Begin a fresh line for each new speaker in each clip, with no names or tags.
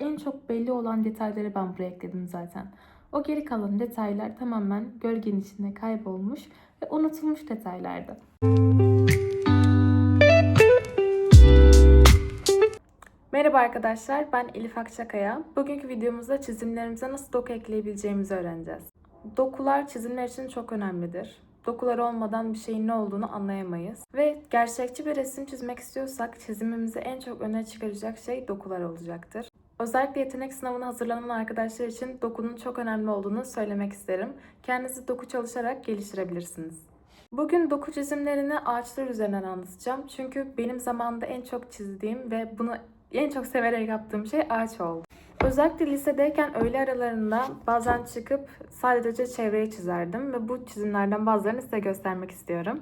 En çok belli olan detayları ben buraya ekledim zaten. O geri kalan detaylar tamamen gölgenin içinde kaybolmuş ve unutulmuş detaylardı. Merhaba arkadaşlar, ben Elif Akçakaya. Bugünkü videomuzda çizimlerimize nasıl doku ekleyebileceğimizi öğreneceğiz. Dokular çizimler için çok önemlidir. Dokular olmadan bir şeyin ne olduğunu anlayamayız. Ve gerçekçi bir resim çizmek istiyorsak çizimimizi en çok öne çıkaracak şey dokular olacaktır. Özellikle yetenek sınavına hazırlanan arkadaşlar için dokunun çok önemli olduğunu söylemek isterim. Kendinizi doku çalışarak geliştirebilirsiniz. Bugün doku çizimlerini ağaçlar üzerinden anlatacağım. Çünkü benim zamanında en çok çizdiğim ve bunu en çok severek yaptığım şey ağaç oldu. Özellikle lisedeyken öğle aralarında bazen çıkıp sadece çevreyi çizerdim ve bu çizimlerden bazılarını size göstermek istiyorum.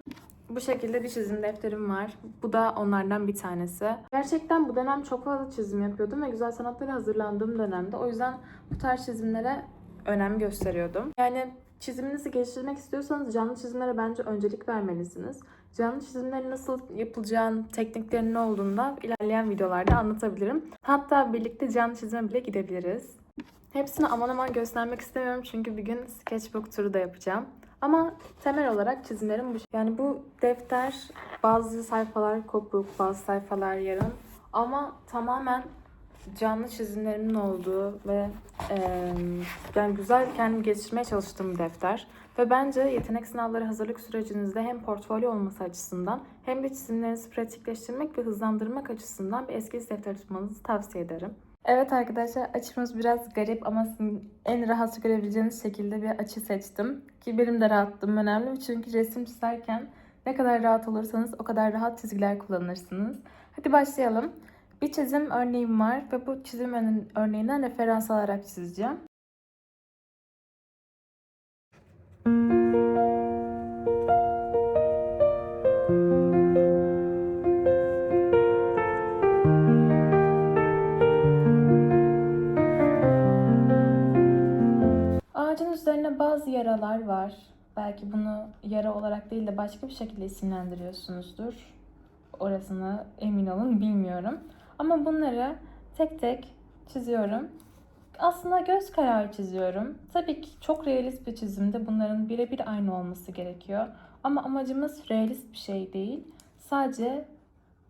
Bu şekilde bir çizim defterim var. Bu da onlardan bir tanesi. Gerçekten bu dönem çok fazla çizim yapıyordum ve güzel sanatlara hazırlandığım dönemde. O yüzden bu tarz çizimlere önem gösteriyordum. Yani çiziminizi geliştirmek istiyorsanız canlı çizimlere bence öncelik vermelisiniz. Canlı çizimlerin nasıl yapılacağını, tekniklerinin ne olduğunu ilerleyen videolarda anlatabilirim. Hatta birlikte canlı çizime bile gidebiliriz. Hepsini aman aman göstermek istemiyorum çünkü bir gün sketchbook turu da yapacağım. Ama temel olarak çizimlerim bu. Yani bu defter bazı sayfalar kopuk, bazı sayfalar yarım. Ama tamamen canlı çizimlerimin olduğu ve eee, yani güzel kendimi geliştirmeye çalıştığım bir defter. Ve bence yetenek sınavları hazırlık sürecinizde hem portfolyo olması açısından hem de çizimlerinizi pratikleştirmek ve hızlandırmak açısından bir eskiz defter tutmanızı tavsiye ederim. Evet arkadaşlar açımız biraz garip ama sizin en rahat görebileceğiniz şekilde bir açı seçtim. Ki benim de rahatlığım önemli çünkü resim çizerken ne kadar rahat olursanız o kadar rahat çizgiler kullanırsınız. Hadi başlayalım. Bir çizim örneğim var ve bu çizim örneğinden referans alarak çizeceğim. Yaralar var. Belki bunu yara olarak değil de başka bir şekilde isimlendiriyorsunuzdur. Orasını emin olun bilmiyorum. Ama bunları tek tek çiziyorum. Aslında göz kararı çiziyorum. Tabii ki çok realist bir çizimde bunların birebir aynı olması gerekiyor. Ama amacımız realist bir şey değil. Sadece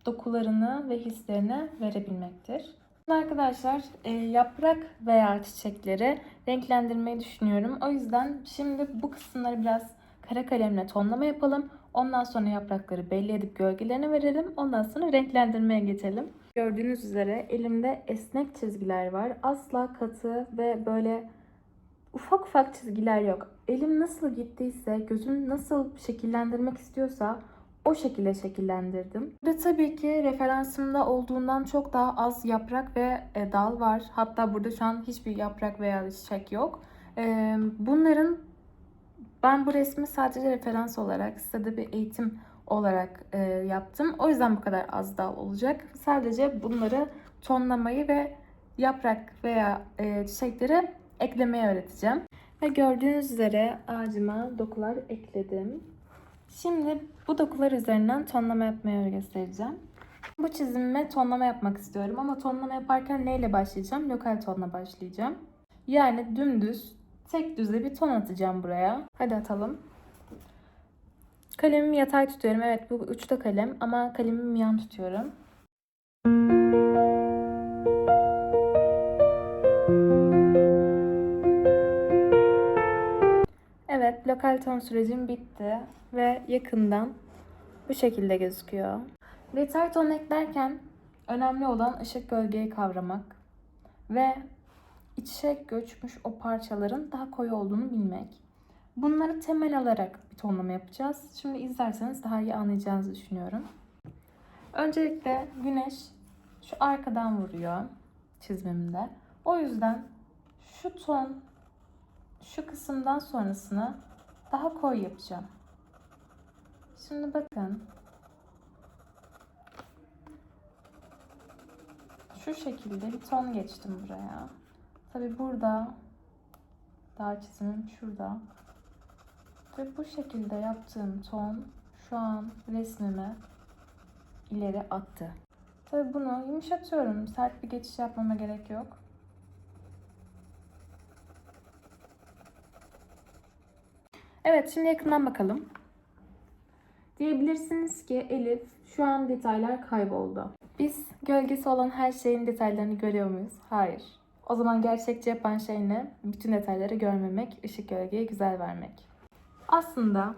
dokularını ve hislerini verebilmektir. Arkadaşlar e, yaprak veya çiçekleri renklendirmeyi düşünüyorum. O yüzden şimdi bu kısımları biraz kara kalemle tonlama yapalım. Ondan sonra yaprakları belli edip gölgelerini verelim. Ondan sonra renklendirmeye geçelim. Gördüğünüz üzere elimde esnek çizgiler var. Asla katı ve böyle ufak ufak çizgiler yok. Elim nasıl gittiyse, gözüm nasıl şekillendirmek istiyorsa o şekilde şekillendirdim. Burada tabii ki referansımda olduğundan çok daha az yaprak ve e, dal var. Hatta burada şu an hiçbir yaprak veya çiçek yok. E, bunların ben bu resmi sadece referans olarak size de bir eğitim olarak e, yaptım. O yüzden bu kadar az dal olacak. Sadece bunları tonlamayı ve yaprak veya çiçekleri eklemeyi öğreteceğim. Ve gördüğünüz üzere ağacıma dokular ekledim. Şimdi bu dokular üzerinden tonlama yapmayı göstereceğim. Bu çizimime tonlama yapmak istiyorum ama tonlama yaparken neyle başlayacağım? Lokal tonla başlayacağım. Yani dümdüz, tek düze bir ton atacağım buraya. Hadi atalım. Kalemimi yatay tutuyorum. Evet bu uçta kalem ama kalemimi yan tutuyorum. Lokal ton sürecim bitti ve yakından bu şekilde gözüküyor. Detay ton eklerken önemli olan ışık gölgeyi kavramak ve içe göçmüş o parçaların daha koyu olduğunu bilmek. Bunları temel alarak bir tonlama yapacağız. Şimdi izlerseniz daha iyi anlayacağınızı düşünüyorum. Öncelikle güneş şu arkadan vuruyor çizimimde. O yüzden şu ton şu kısımdan sonrasını daha koyu yapacağım. Şimdi bakın. Şu şekilde bir ton geçtim buraya. Tabi burada daha çizimim şurada. Ve bu şekilde yaptığım ton şu an resmimi ileri attı. Tabi bunu yumuşatıyorum. Sert bir geçiş yapmama gerek yok. Evet şimdi yakından bakalım. Diyebilirsiniz ki Elif şu an detaylar kayboldu. Biz gölgesi olan her şeyin detaylarını görüyor muyuz? Hayır. O zaman gerçekçi yapan şey ne? Bütün detayları görmemek, ışık gölgeye güzel vermek. Aslında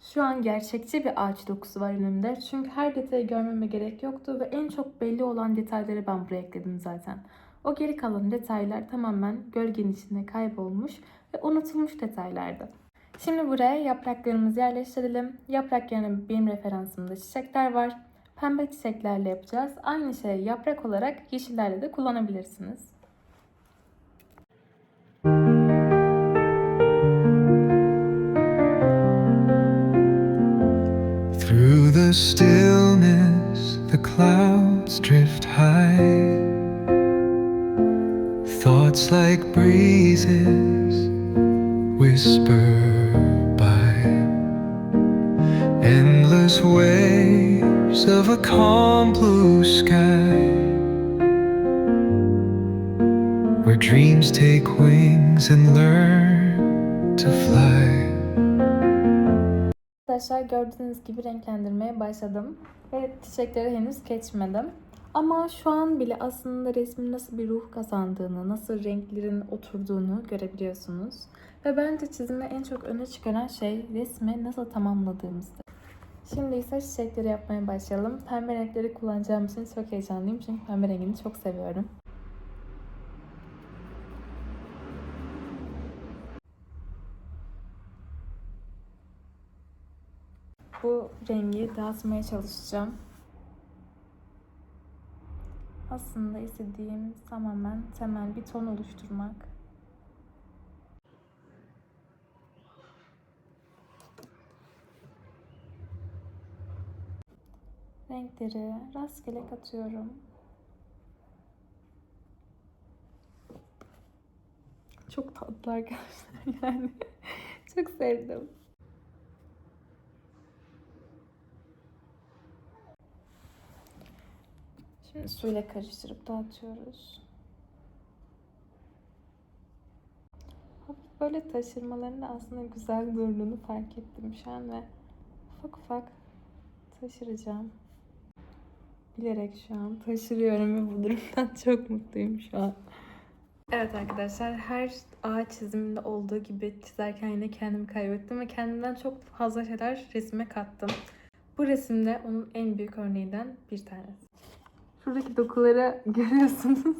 şu an gerçekçi bir ağaç dokusu var önümde. Çünkü her detayı görmeme gerek yoktu ve en çok belli olan detayları ben buraya ekledim zaten. O geri kalan detaylar tamamen gölgenin içinde kaybolmuş ve unutulmuş detaylardı. Şimdi buraya yapraklarımızı yerleştirelim. Yaprak yerine benim referansımda çiçekler var. Pembe çiçeklerle yapacağız. Aynı şeyi yaprak olarak yeşillerle de kullanabilirsiniz.
Through the stillness, the clouds drift high. Thoughts like breezes whisper Endless waves of a calm blue sky. Where dreams take wings and learn to fly.
Arkadaşlar gördüğünüz gibi renklendirmeye başladım. Ve çiçekleri henüz geçmedim. Ama şu an bile aslında resmin nasıl bir ruh kazandığını, nasıl renklerin oturduğunu görebiliyorsunuz. Ve bence çizimde en çok öne çıkaran şey resmi nasıl tamamladığımızdır. Şimdi ise çiçekleri yapmaya başlayalım. Pembe renkleri kullanacağım için çok heyecanlıyım çünkü pembe rengini çok seviyorum. Bu rengi dağıtmaya çalışacağım. Aslında istediğim tamamen temel bir ton oluşturmak. Renkleri rastgele katıyorum. Çok tatlı arkadaşlar yani. Çok sevdim. Şimdi suyla karıştırıp dağıtıyoruz. Hafif böyle taşırmaların da aslında güzel durduğunu fark ettim şu an ve ufak ufak taşıracağım. Bilerek şu an taşırıyorum ve bu durumdan çok mutluyum şu an. Evet arkadaşlar her ağaç çiziminde olduğu gibi çizerken yine kendimi kaybettim ve kendimden çok fazla şeyler resme kattım. Bu resimde onun en büyük örneğinden bir tanesi. Şuradaki dokuları görüyorsunuz.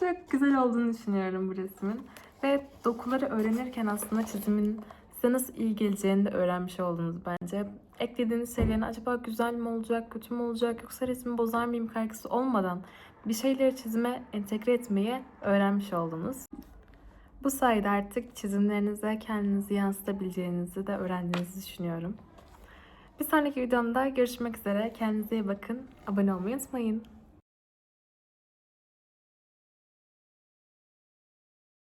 Çok güzel olduğunu düşünüyorum bu resmin. Ve dokuları öğrenirken aslında çizimin size nasıl iyi geleceğini de öğrenmiş oldunuz bence. Eklediğiniz şeylerin acaba güzel mi olacak, kötü mü olacak yoksa resmi bozar mıyım kaygısı olmadan bir şeyleri çizime entegre etmeyi öğrenmiş oldunuz. Bu sayede artık çizimlerinize kendinizi yansıtabileceğinizi de öğrendiğinizi düşünüyorum. Bir sonraki videomda görüşmek üzere. Kendinize iyi bakın. Abone olmayı unutmayın.